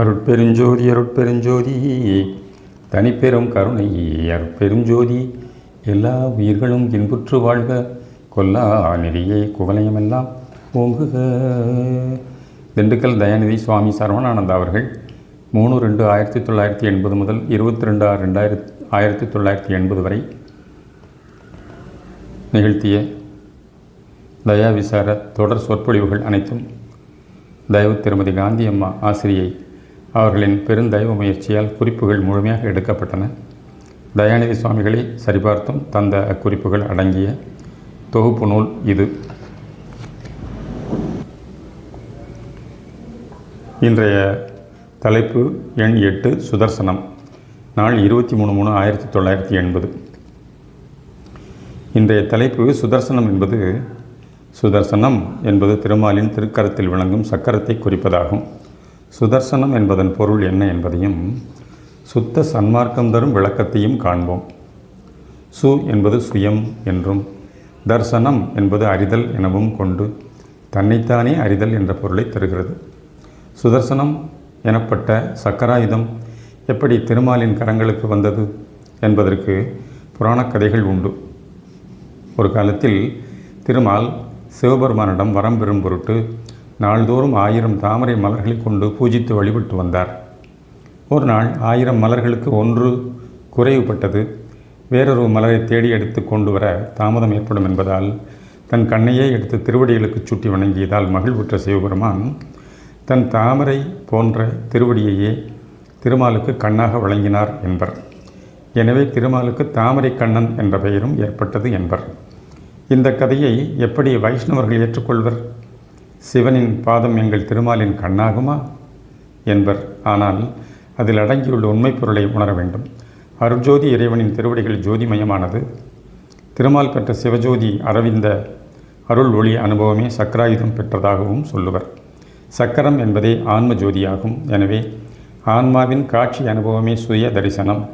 அருட்பெருஞ்சோதி அருட்பெருஞ்சோதி தனிப்பெரும் கருணை அருட்பெருஞ்சோதி எல்லா உயிர்களும் இன்புற்று வாழ்க கொல்லா நெறியே குவலயமெல்லாம் ஓங்குக. திண்டுக்கல் தயாநிதி சுவாமி சரவணானந்தா அவர்கள் மூணு ரெண்டு ஆயிரத்தி தொள்ளாயிரத்தி எண்பது முதல் இருபத்தி ரெண்டு ஆறு ரெண்டாயிரத்தி ஆயிரத்தி தொள்ளாயிரத்தி எண்பது வரை நிகழ்த்திய தயா விசார தொடர் சொற்பொழிவுகள் அனைத்தும் தயவு திருமதி காந்தி அம்மா ஆசிரியை அவர்களின் பெருந்தயவு முயற்சியால் குறிப்புகள் முழுமையாக எடுக்கப்பட்டன. தயாநிதி சுவாமிகளை சரிபார்த்தும் தந்த அக்குறிப்புகள் அடங்கிய தொகுப்பு நூல் இது. இன்றைய தலைப்பு எண் எட்டு சுதர்சனம். நாள் இருபத்தி மூணு மூணு ஆயிரத்தி தொள்ளாயிரத்தி எண்பது. இன்றைய தலைப்பு சுதர்சனம் என்பது சுதர்சனம் என்பது திருமாலின் திருக்கரத்தில் விளங்கும் சக்கரத்தை குறிப்பதாகும். சுதர்சனம் என்பதன் பொருள் என்ன என்பதையும் சுத்த சன்மார்க்கம் தரும் விளக்கத்தையும் காண்போம். சு என்பது சுயம் என்றும் தர்சனம் என்பது அறிதல் எனவும் கொண்டு தன்னைத்தானே அறிதல் என்ற பொருளை தருகிறது. சுதர்சனம் எனப்பட்ட சக்கராயுதம் எப்படி திருமாலின் கரங்களுக்கு வந்தது என்பதற்கு புராணக் கதைகள் உண்டு. ஒரு காலத்தில் திருமால் சிவபெருமானிடம் வரம் பெறும் பொருட்டு நாள்தோறும் ஆயிரம் தாமரை மலர்களை கொண்டு பூஜித்து வழிபட்டு வந்தார். ஒரு நாள் ஆயிரம் மலர்களுக்கு ஒன்று குறைவுபட்டது. வேறொரு மலரை தேடி எடுத்து கொண்டு வர தாமதம் ஏற்படும் என்பதால் தன் கண்ணையே எடுத்து திருவடிகளுக்கு சுட்டி வணங்கியதால் மகிழ்வுற்ற சிவபெருமான் தன் தாமரை போன்ற திருவடியையே திருமாலுக்கு கண்ணாக வழங்கினார் என்பர். எனவே திருமாலுக்கு தாமரை கண்ணன் என்ற பெயரும் ஏற்பட்டது என்பர். இந்த கதையை எப்படி வைஷ்ணவர்கள் ஏற்றுக்கொள்வர்? சிவனின் பாதம் எங்கள் திருமாலின் கண்ணாகுமா? என்பர். ஆனால் அதில் அடங்கியுள்ள உண்மை பொருளை உணர வேண்டும். அருட்ஜோதி இறைவனின் திருவடிகள் ஜோதிமயமானது. திருமால் பெற்ற சிவஜோதி அரவிந்த அருள் ஒளி அனுபவமே சக்கராயுதம் பெற்றதாகவும் சொல்லுவர். சக்கரம் என்பதே ஆன்ம ஜோதியாகும். எனவே ஆன்மாவின் காட்சி அனுபவமே சுய தரிசனம்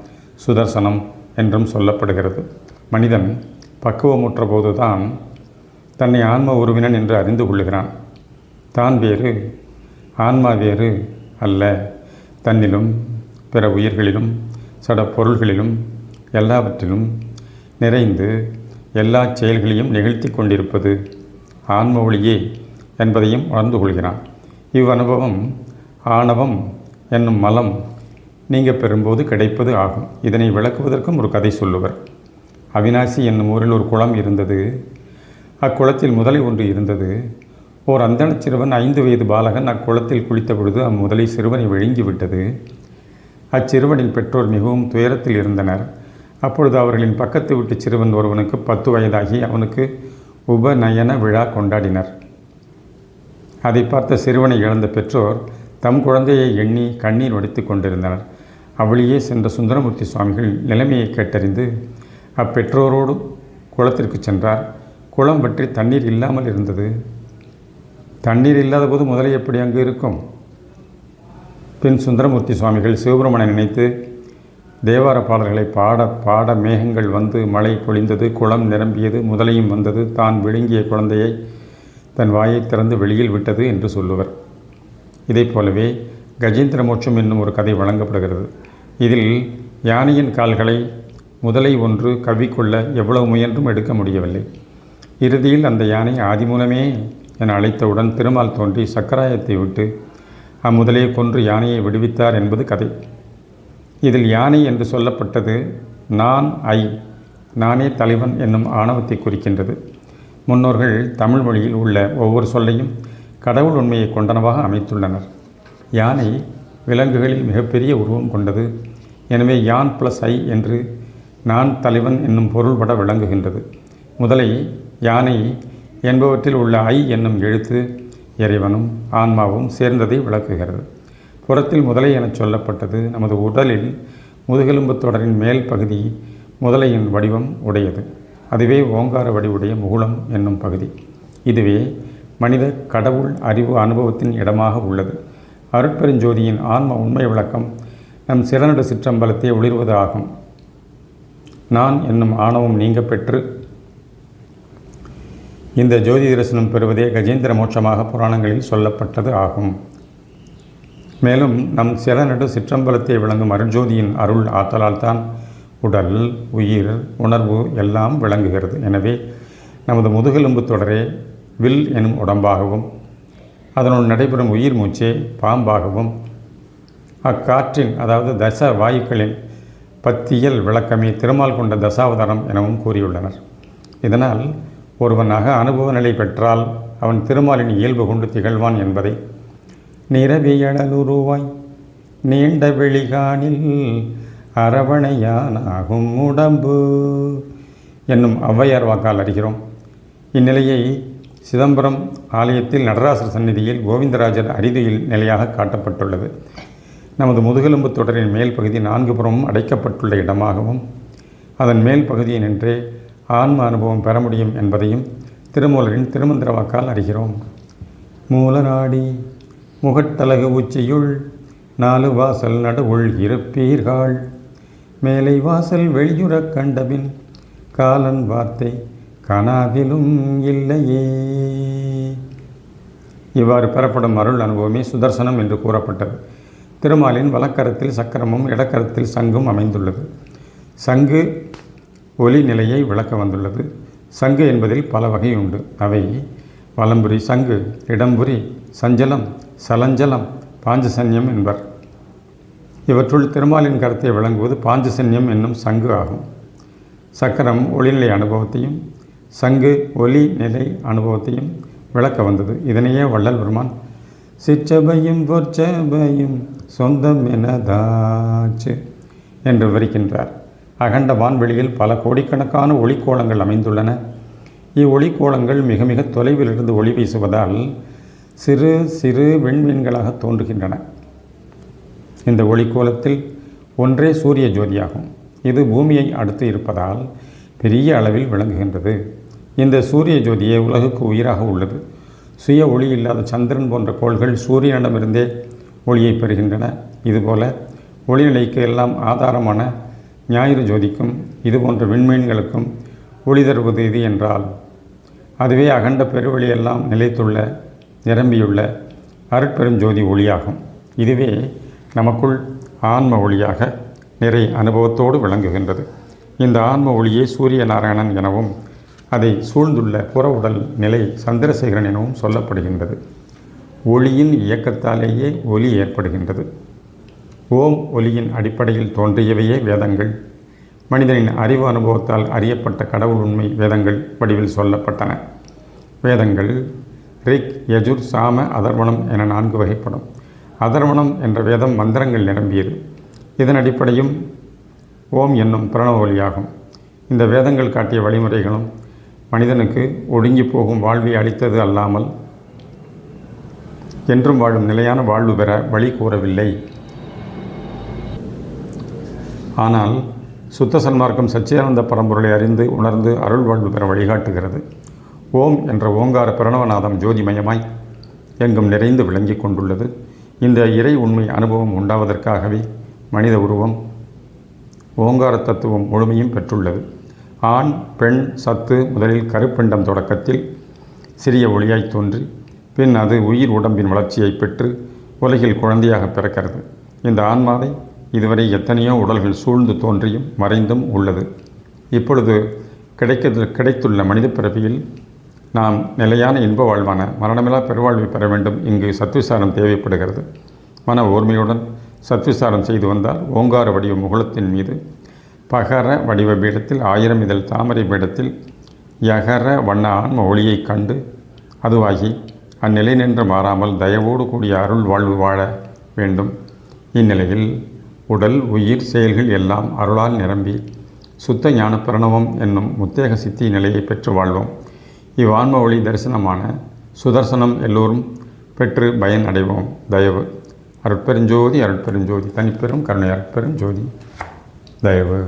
சுதர்சனம் என்றும் சொல்லப்படுகிறது. மனிதன் பக்குவமுற்ற போதுதான் தன்னை ஆன்ம உருவினன் என்று அறிந்து கொள்ளுகிறான். தான் வேறு ஆன்மா வேறு அல்ல. தன்னிலும் பிற உயிர்களிலும் சட பொருள்களிலும் எல்லாவற்றிலும் நிறைந்து எல்லா செயல்களையும் நிகழ்த்தி கொண்டிருப்பது ஆன்ம ஒளியே என்பதையும் உணர்ந்து கொள்கிறான். இவ்வனுபவம் ஆணவம் என்னும் மலம் நீங்க பெறும்போது கிடைப்பது ஆகும். இதனை விளக்குவதற்கும் ஒரு கதை சொல்லுவர். அவினாசி என்னும் ஊரில் ஒரு குளம் இருந்தது. அக்குளத்தில் முதலை ஒன்று இருந்தது. ஓர் அந்தன சிறுவன் ஐந்து வயது பாலகன் அக்குளத்தில் குளித்த பொழுது அம்முதலை சிறுவனை விழுங்கி விட்டது. அச்சிறுவனின் பெற்றோர் மிகவும் துயரத்தில் இருந்தனர். அப்பொழுது அவர்களின் பக்கத்து வீட்டு சிறுவன் ஒருவனுக்கு பத்து வயதாகி அவனுக்கு உபநயன விழா கொண்டாடினர். அதை பார்த்த சிறுவனை இழந்த பெற்றோர் தம் குழந்தையை எண்ணி கண்ணீர் வடித்து கொண்டிருந்தனர். அவளியே சென்ற சுந்தரமூர்த்தி சுவாமிகள் நிலைமையை கேட்டறிந்து அப்பெற்றோரோடு குளத்திற்கு சென்றார். குளம் பற்றி தண்ணீர் இல்லாமல் இருந்தது. தண்ணீர் இல்லாத போது முதலை எப்படி அங்கு இருக்கும்? பின் சுந்தரமூர்த்தி சுவாமிகள் சிவபெருமனை நினைத்து தேவார பாடல்களை பாட பாட மேகங்கள் வந்து மழை பொழிந்தது குளம் நிரம்பியது முதலையும் வந்தது தான் விழுங்கிய குழந்தையை தன் வாயை திறந்து வெளியில் விட்டது என்று சொல்லுவர். இதை போலவே கஜேந்திர மோட்சம் என்னும் ஒரு கதை வழங்கப்படுகிறது. இதில் யானையின் கால்களை முதலை ஒன்று கவ்விக்கொள்ள எவ்வளவு முயன்றும் எடுக்க முடியவில்லை. இறுதியில் அந்த யானை ஆதி மூலமே என அழைத்தவுடன் திருமால் தோன்றி சக்கராயத்தை விட்டு அம்முதலே கொன்று யானையை விடுவித்தார் என்பது கதை. இதில் யானை என்று சொல்லப்பட்டது நான் ஐ நானே தலைவன் என்னும் ஆணவத்தை குறிக்கின்றது. முன்னோர்கள் தமிழ் மொழியில் உள்ள ஒவ்வொரு சொல்லையும் கடவுள் உண்மையை கொண்டனவாக அமைத்துள்ளனர். யானை விலங்குகளில் மிகப்பெரிய உருவம் கொண்டது. எனவே யான் ப்ளஸ் ஐ என்று நான் தலைவன் என்னும் பொருள்பட விளங்குகின்றது. முதலை யானை என்பவற்றில் உள்ள ஐ என்னும் எழுத்து இறைவனும் ஆன்மாவும் சேர்ந்ததை விளக்குகிறது. புறத்தில் முதலை எனச் சொல்லப்பட்டது நமது உடலில் முதுகெலும்பு தொடரின் மேல் பகுதி முதலையின் வடிவம் உடையது. அதுவே ஓங்கார வடிவுடைய முகுளம் என்னும் பகுதி. இதுவே மனித கடவுள் அறிவு அனுபவத்தின் இடமாக உள்ளது. அருட்பெருஞ்சோதியின் ஆன்ம உண்மை விளக்கம் நம் சிறநடு சிற்றம்பலத்தை ஒளிர்வது ஆகும் நான் என்னும் ஆணவம் நீங்க பெற்று இந்த ஜோதி தரிசனம் பெறுவதே கஜேந்திர மோட்சமாக புராணங்களில் சொல்லப்பட்டது ஆகும். மேலும் நம் சிறநடு சிற்றம்பலத்தை விளங்கும் அருஞ்சோதியின் அருள் ஆற்றலால் தான் உடல் உயிர் உணர்வு எல்லாம் விளங்குகிறது. எனவே நமது முதுகெலும்பு தொடரே வில் எனும் உடம்பாகவும் அதனுள் நடைபெறும் உயிர் மூச்சே பாம்பாகவும் அக்காற்றின் அதாவது தச வாயுக்களின் பத்தியல் விளக்கமே திருமால் கொண்ட தசாவதாரம் எனவும் கூறியுள்ளனர். இதனால் ஒருவன் அக அனுபவ நிலை பெற்றால் அவன் திருமாலின் இயல்பு கொண்டு திகழ்வான் என்பதை. நிறவியழலுருவாய் நீண்ட வெளிகாணில் அரவணையானாகும் உடம்பு என்னும் ஔவையார் வாக்கால் அறிகிறோம். இந்நிலையை சிதம்பரம் ஆலயத்தில் நடராசர் சந்நிதியில் கோவிந்தராஜர் அரிதியில் நிலையாக காட்டப்பட்டுள்ளது. நமது முதுகெலும்பு தொடரின் மேல் பகுதி நான்கு புறமும் அடைக்கப்பட்டுள்ள இடமாகவும் அதன் மேல் பகுதியை நின்றே ஆன்ம அனுபவம் பெற முடியும் என்பதையும் திருமூலரின் திருமந்திர வாக்கால் அறிகிறோம். மூலநாடி முகட்டலகு உச்சியுள் நாலு வாசல் நடுவுள் இருப்பீர்கள். மேலை வாசல் வெளியுறக் கண்டபின் காலன் வார்த்தை கனாவிலும் இல்லையே. இவ்வாறு பெறப்படும் அருள் அனுபவமே சுதர்சனம் என்று கூறப்பட்டது. திருமாலின் வலக்கரத்தில் சக்கரமும் இடக்கரத்தில் சங்கும் அமைந்துள்ளது. சங்கு ஒலி நிலையை விளக்க வந்துள்ளது. சங்கு என்பதில் பல வகை உண்டு. அவை வலம்புரி சங்கு இடம்புரி சஞ்சலம் சலஞ்சலம் பாஞ்சசன்யம் என்பர். இவற்றுள் திருமாலின் கருத்தை விளங்குவது பாஞ்சசன்யம் என்னும் சங்கு ஆகும். சக்கரம் ஒளிநிலை அனுபவத்தையும் சங்கு ஒலி நிலை அனுபவத்தையும் விளக்க வந்தது. இதனையே வள்ளல் பெருமான் சிற்றபையும் பொற்சபையும் சொந்தம் எனதாச்சு என்று விவரிக்கின்றார். அகண்ட வான்வெளியில் பல கோடிக்கணக்கான ஒளிக்கோளங்கள் அமைந்துள்ளன. இவ்வொளிக்கோளங்கள் மிக மிக தொலைவில் இருந்து ஒளி வீசுவதால் சிறு சிறு விண்மீன்களாக தோன்றுகின்றன. இந்த ஒளிக்கோலத்தில் ஒன்றே சூரிய ஜோதியாகும். இது பூமியை அடுத்து இருப்பதால் பெரிய அளவில் விளங்குகின்றது. இந்த சூரிய ஜோதியே உலகுக்கு உயிராக உள்ளது. சுய ஒளி இல்லாத சந்திரன் போன்ற கோள்கள் சூரியனிடமிருந்தே ஒளியை பெறுகின்றன. இதுபோல ஒளிநிலைக்கு எல்லாம் ஆதாரமான ஞாயிறு ஜோதிக்கும் இதுபோன்ற விண்மீன்களுக்கும் ஒளி தருவது இது என்றால் அதுவே அகண்ட பெருவெளியெல்லாம் நிலைத்துள்ள நிரம்பியுள்ள அருட்பெரும் ஜோதி ஒளியாகும். இதுவே நமக்குள் ஆன்ம ஒளியாக நிறை அனுபவத்தோடு விளங்குகின்றது. இந்த ஆன்ம ஒளியே சூரிய நாராயணன் எனவும் அதை சூழ்ந்துள்ள புற உடல் நிலை சந்திரசேகரன் எனவும் சொல்லப்படுகின்றது. ஒளியின் இயக்கத்தாலேயே ஒலி ஏற்படுகின்றது. ஓம் ஒலியின் அடிப்படையில் தோன்றியவையே வேதங்கள். மனிதனின் அறிவு அனுபவத்தால் அறியப்பட்ட கடவுள் உண்மை வேதங்கள் வடிவில் சொல்லப்பட்டன. வேதங்கள் ரிக் யஜுர் சாம அதர்வணம் என நான்கு வகைப்படும். அதர்வணம் என்ற வேதம் மந்திரங்கள் நிரம்பியது. இதன் அடிப்படையும் ஓம் என்னும் பிரணவ ஒலியாகும். இந்த வேதங்கள் காட்டிய வழிமுறைகளும் மனிதனுக்கு ஒடுங்கி போகும் வாழ்வை அளித்தது அல்லாமல் என்றும் வாழும் நிலையான வாழ்வு பெற வழி கூறவில்லை. ஆனால் சுத்த சன்மார்க்கம் சச்சியானந்த பரம்பொருளை அறிந்து உணர்ந்து அருள் வாழ்வு பெற வழிகாட்டுகிறது. ஓம் என்ற ஓங்கார பிரணவநாதம் ஜோதிமயமாய் எங்கும் நிறைந்து விளங்கி கொண்டுள்ளது. இந்த இறை உண்மை அனுபவம் உண்டாவதற்காகவே மனித உருவம் ஓங்கார தத்துவம் முழுமையும் பெற்றுள்ளது. ஆண் பெண் சத்து முதலில் கருப்பிண்டம் தொடக்கத்தில் சிறிய ஒளியாய் தோன்றி பின் அது உயிர் உடம்பின் வளர்ச்சியை பெற்று உலகில் குழந்தையாக பிறக்கிறது. இந்த ஆன்மாவை இதுவரை எத்தனையோ உடல்கள் சூழ்ந்து தோன்றியும் மறைந்தும் உள்ளது. இப்பொழுது கிடைக்க கிடைத்துள்ள மனித பிறவியில் நாம் நிலையான இன்ப வாழ்வான மரணமில்லா பெருவாழ்வை பெற வேண்டும் இங்கு சத்விசாரம் தேவைப்படுகிறது. மன ஓர்மையுடன் சத்விசாரம் செய்து வந்தால் ஓங்கார வடிவ முகுளத்தின் மீது பகர வடிவ பீடத்தில் ஆயிரம் இதழ் தாமரை பீடத்தில் யகர வண்ண ஆன்ம ஒளியைக் கண்டு அதுவாகி அந்நிலை நின்று மாறாமல் தயவோடு கூடிய அருள் வாழ்வு வாழ வேண்டும். இந்நிலையில் உடல் உயிர் செயல்கள் எல்லாம் அருளால் நிரம்பி சுத்த ஞான பிரணவம் என்னும் முத்தேக சித்தி நிலையை பெற்று வாழ்வோம். இவ்வான்ம ஒளி தரிசனமான சுதர்சனம் எல்லோரும் பெற்று பயன் அடைவோம். தயவு. அருட்பெருஞ்சோதி அருட்பெருஞ்சோதி. தனிப்பெரும் கருணை அருட்பெருஞ்சோதி. தயவு.